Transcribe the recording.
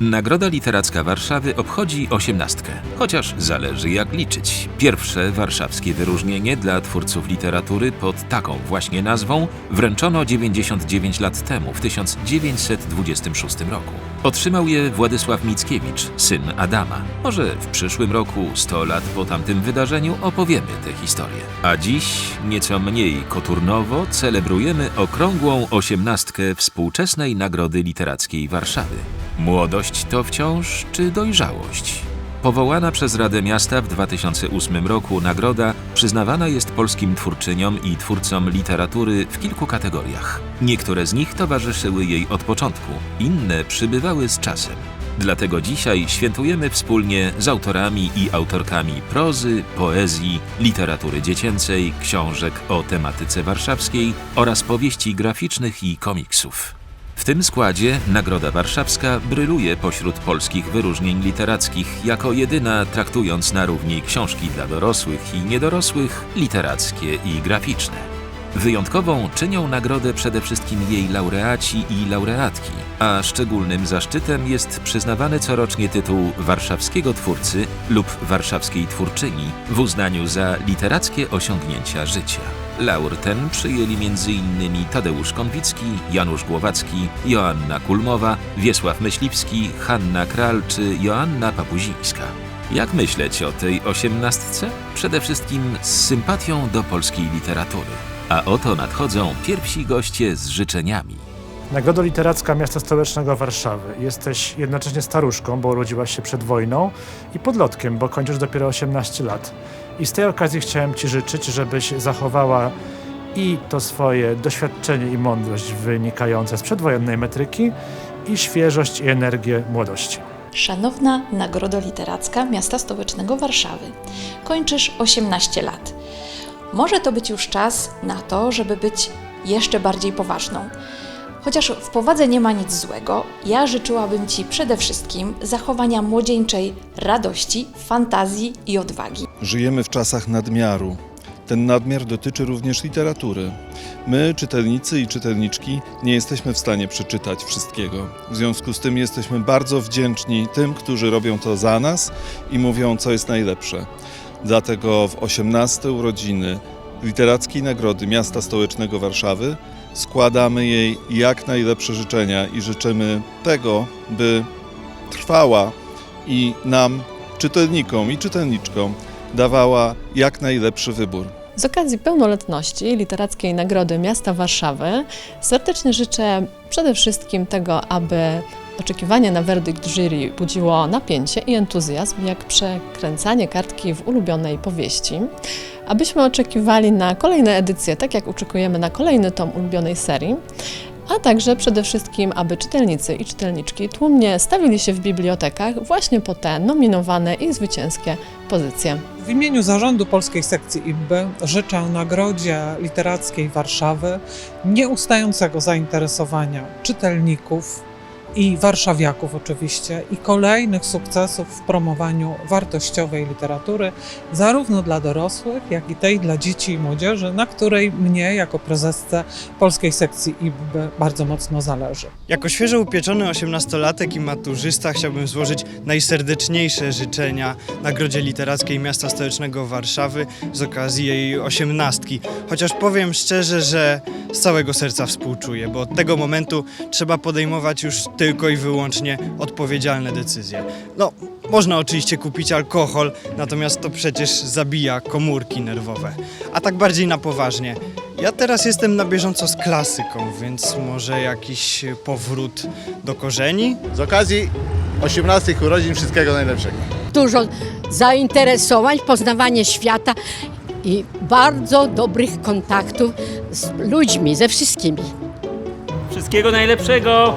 Nagroda Literacka Warszawy obchodzi osiemnastkę, chociaż zależy jak liczyć. Pierwsze warszawskie wyróżnienie dla twórców literatury pod taką właśnie nazwą wręczono 99 lat temu, w 1926 roku. Otrzymał je Władysław Mickiewicz, syn Adama. Może w przyszłym roku, 100 lat po tamtym wydarzeniu, opowiemy tę historię. A dziś, nieco mniej koturnowo, celebrujemy okrągłą osiemnastkę współczesnej Nagrody Literackiej Warszawy. Młodość to wciąż czy dojrzałość? Powołana przez Radę Miasta w 2008 roku nagroda przyznawana jest polskim twórczyniom i twórcom literatury w kilku kategoriach. Niektóre z nich towarzyszyły jej od początku, inne przybywały z czasem. Dlatego dzisiaj świętujemy wspólnie z autorami i autorkami prozy, poezji, literatury dziecięcej, książek o tematyce warszawskiej oraz powieści graficznych i komiksów. W tym składzie Nagroda Warszawska bryluje pośród polskich wyróżnień literackich jako jedyna traktując na równi książki dla dorosłych i niedorosłych, literackie i graficzne. Wyjątkową czynią nagrodę przede wszystkim jej laureaci i laureatki, a szczególnym zaszczytem jest przyznawany corocznie tytuł warszawskiego twórcy lub warszawskiej twórczyni w uznaniu za literackie osiągnięcia życia. Laur ten przyjęli m.in. Tadeusz Konwicki, Janusz Głowacki, Joanna Kulmowa, Wiesław Myśliwski, Hanna Kral czy Joanna Papuzińska. Jak myśleć o tej osiemnastce? Przede wszystkim z sympatią do polskiej literatury. A oto nadchodzą pierwsi goście z życzeniami. Nagroda Literacka Miasta Stołecznego Warszawy. Jesteś jednocześnie staruszką, bo urodziłaś się przed wojną i podlotkiem, bo kończysz dopiero 18 lat. I z tej okazji chciałem Ci życzyć, żebyś zachowała i to swoje doświadczenie i mądrość wynikające z przedwojennej metryki i świeżość i energię młodości. Szanowna Nagroda Literacka Miasta Stołecznego Warszawy. Kończysz 18 lat. Może to być już czas na to, żeby być jeszcze bardziej poważną. Chociaż w powadze nie ma nic złego, ja życzyłabym Ci przede wszystkim zachowania młodzieńczej radości, fantazji i odwagi. Żyjemy w czasach nadmiaru. Ten nadmiar dotyczy również literatury. My, czytelnicy i czytelniczki, nie jesteśmy w stanie przeczytać wszystkiego. W związku z tym jesteśmy bardzo wdzięczni tym, którzy robią to za nas i mówią, co jest najlepsze. Dlatego w 18 urodziny Literackiej Nagrody Miasta Stołecznego Warszawy składamy jej jak najlepsze życzenia i życzymy tego, by trwała i nam, czytelnikom i czytelniczkom, dawała jak najlepszy wybór. Z okazji pełnoletności Literackiej Nagrody Miasta Warszawy serdecznie życzę przede wszystkim tego, aby oczekiwanie na werdykt jury budziło napięcie i entuzjazm, jak przekręcanie kartki w ulubionej powieści. Abyśmy oczekiwali na kolejne edycje, tak jak oczekujemy na kolejny tom ulubionej serii, a także przede wszystkim, aby czytelnicy i czytelniczki tłumnie stawili się w bibliotekach właśnie po te nominowane i zwycięskie pozycje. W imieniu zarządu polskiej sekcji IBBY życzę Nagrodzie Literackiej Warszawy nieustającego zainteresowania czytelników i warszawiaków oczywiście i kolejnych sukcesów w promowaniu wartościowej literatury, zarówno dla dorosłych, jak i tej dla dzieci i młodzieży, na której mnie jako prezesce polskiej sekcji IBBY bardzo mocno zależy. Jako świeżo upieczony osiemnastolatek i maturzysta chciałbym złożyć najserdeczniejsze życzenia Nagrodzie Literackiej Miasta Stołecznego Warszawy z okazji jej osiemnastki. Chociaż powiem szczerze, że z całego serca współczuję, bo od tego momentu trzeba podejmować już tylko i wyłącznie odpowiedzialne decyzje. No, można oczywiście kupić alkohol, natomiast to przecież zabija komórki nerwowe. A tak bardziej na poważnie. Ja teraz jestem na bieżąco z klasyką, więc może jakiś powrót do korzeni? Z okazji 18 urodzin wszystkiego najlepszego. dużo zainteresowań, poznawanie świata i bardzo dobrych kontaktów z ludźmi, ze wszystkimi. Wszystkiego najlepszego!